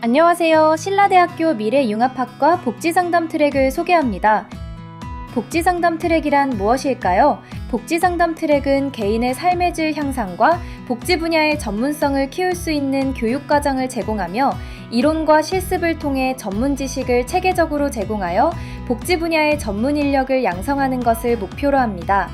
안녕하세요. 신라대학교 미래융합학과 복지상담 트랙을 소개합니다. 복지상담 트랙이란 무엇일까요? 복지상담 트랙은 개인의 삶의 질 향상과 복지 분야의 전문성을 키울 수 있는 교육과정을 제공하며 이론과 실습을 통해 전문 지식을 체계적으로 제공하여 복지 분야의 전문 인력을 양성하는 것을 목표로 합니다.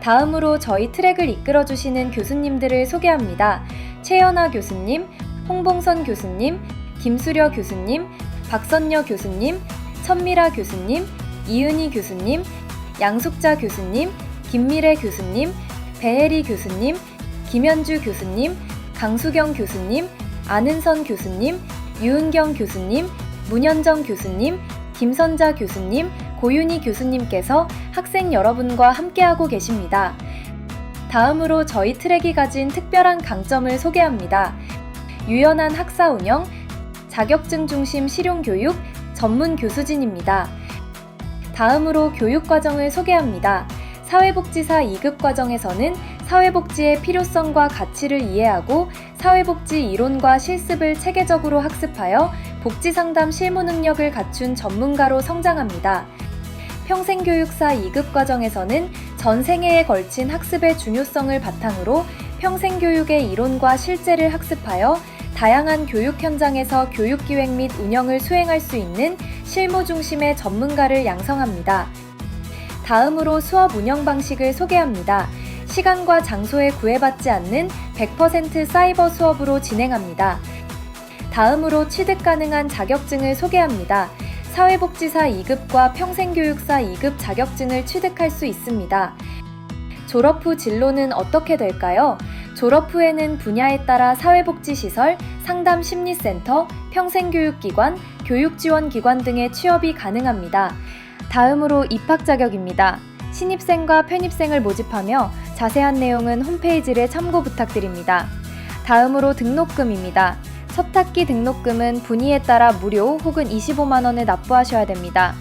다음으로 저희 트랙을 이끌어 주시는 교수님들을 소개합니다. 최연아 교수님, 홍봉선 교수님, 김수려 교수님, 박선여 교수님, 천미라 교수님, 이은희 교수님, 양숙자 교수님, 김미래 교수님, 배혜리 교수님, 김현주 교수님, 강수경 교수님, 안은선 교수님, 유은경 교수님, 문현정 교수님, 김선자 교수님, 고윤희 교수님께서 학생 여러분과 함께하고 계십니다. 다음으로 저희 트랙이 가진 특별한 강점을 소개합니다. 유연한 학사 운영, 자격증 중심 실용 교육, 전문 교수진입니다. 다음으로 교육 과정을 소개합니다. 사회복지사 2급 과정에서는 사회복지의 필요성과 가치를 이해하고 사회복지 이론과 실습을 체계적으로 학습하여 복지 상담 실무 능력을 갖춘 전문가로 성장합니다. 평생교육사 2급 과정에서는 전 생애에 걸친 학습의 중요성을 바탕으로 평생교육의 이론과 실제를 학습하여 다양한 교육 현장에서 교육 기획 및 운영을 수행할 수 있는 실무 중심의 전문가를 양성합니다. 다음으로 수업 운영 방식을 소개합니다. 시간과 장소에 구애받지 않는 100% 사이버 수업으로 진행합니다. 다음으로 취득 가능한 자격증을 소개합니다. 사회복지사 2급과 평생교육사 2급 자격증을 취득할 수 있습니다. 졸업 후 진로는 어떻게 될까요? 졸업 후에는 분야에 따라 사회복지시설, 상담심리센터, 평생교육기관, 교육지원기관 등의 취업이 가능합니다. 다음으로 입학 자격입니다. 신입생과 편입생을 모집하며 자세한 내용은 홈페이지를 참고 부탁드립니다. 다음으로 등록금입니다. 첫 학기 등록금은 분위에 따라 무료 혹은 25만원을 납부하셔야 됩니다.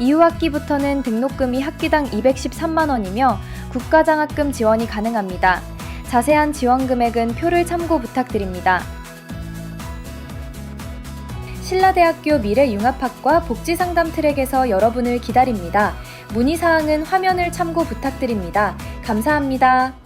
이후 학기부터는 등록금이 학기당 213만원이며 국가장학금 지원이 가능합니다. 자세한 지원 금액은 표를 참고 부탁드립니다. 신라대학교 미래융합학과 복지상담 트랙에서 여러분을 기다립니다. 문의사항은 화면을 참고 부탁드립니다. 감사합니다.